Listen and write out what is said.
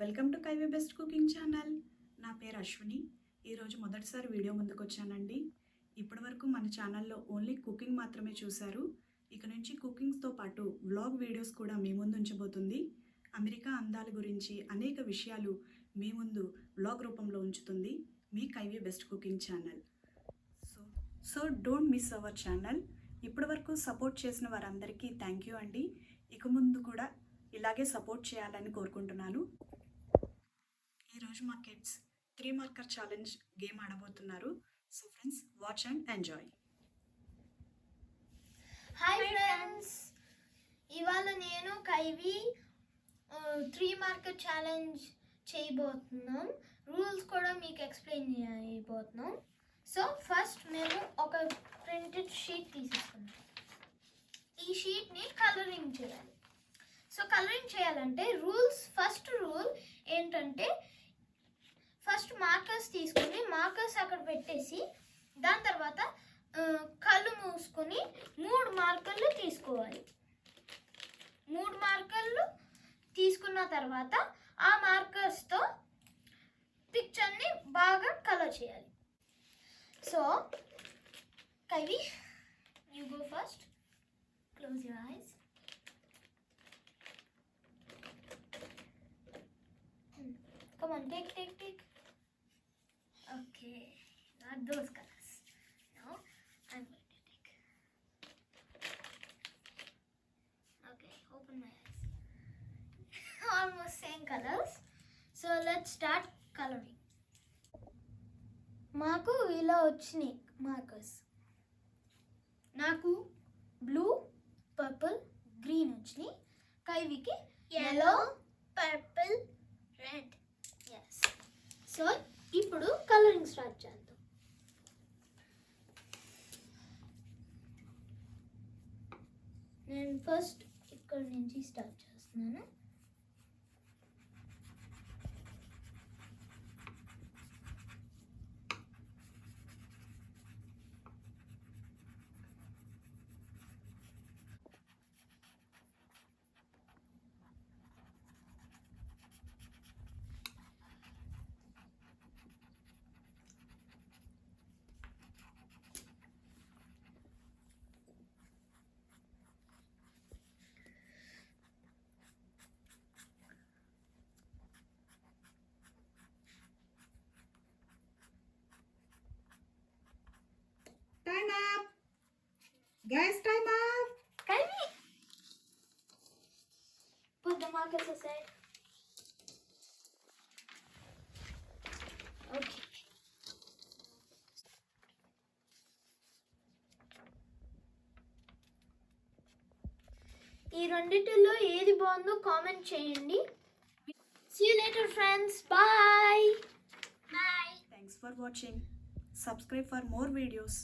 Welcome to KV best cooking channel. నా పేరు అశ్విని. ఈరోజు మొదటిసారి వీడియో ముందుకు వచ్చానండి. ఇప్పటివరకు మన ఛానల్లో ఓన్లీ కుకింగ్ మాత్రమే చూశారు. ఇక నుంచి కుకింగ్స్తో పాటు వ్లాగ్ వీడియోస్ కూడా మీ ముందు ఉంచబోతుంది. అమెరికా అందాల గురించి అనేక విషయాలు మీ ముందు వ్లాగ్ రూపంలో ఉంచుతుంది మీ KV best cooking channel. So so don't miss our channel. ఇప్పటివరకు సపోర్ట్ చేసిన వారందరికీ థ్యాంక్ యూ అండి. ఇక ముందు కూడా ఇలాగే సపోర్ట్ చేయాలని కోరుకుంటున్నాను. ఈరోజు markets three marker challenge game ఆడబోతున్నారు. So friends watch and enjoy hi friends ఇవాళ నేను కైవి త్రీ మార్కర్ ఛాలెంజ్ చేయబోతున్నాం. రూల్స్ కూడా మీకు ఎక్స్ప్లెయిన్ చేయబోతున్నాం. సో ఫస్ట్ మేము ఒక ప్రింటెడ్ షీట్ తీసేసుకున్నాం ఈ షీట్ని కలరింగ్ చేయాలి. సో కలరింగ్ చేయాలంటే రూల్స్ ఫస్ట్ రూల్ ఏంటంటే ఫస్ట్ మార్కర్స్ తీసుకుని మార్కర్స్ అక్కడ పెట్టేసి దాని తర్వాత కళ్ళు మూసుకొని మూడు మార్కర్లు తీసుకోవాలి. మూడు మార్కర్లు తీసుకున్న తర్వాత ఆ మార్కర్స్తో పిక్చర్ని బాగా కలర్ చేయాలి. So Kavi you go first close your eyes Come on, take, take, take. Okay, not those colors. Now I'm going to take. Okay, open my eyes. Almost same colors. So let's start coloring. మాకు ఇలా వచ్చినాయి markers నాకు blue purple green వచ్చినాయి కైవికి yellow purple red yes so ఇప్పుడు colouring start చేద్దాం. నేను first ఇక్కడ నుంచి స్టార్ట్ చేస్తున్నాను. Guys time up Kalvi! Put the markers aside. Okay. ఈ రెండిటిలో ఏది బాగుందో కామెంట్ చేయండి see later friends bye bye thanks for watching subscribe for more videos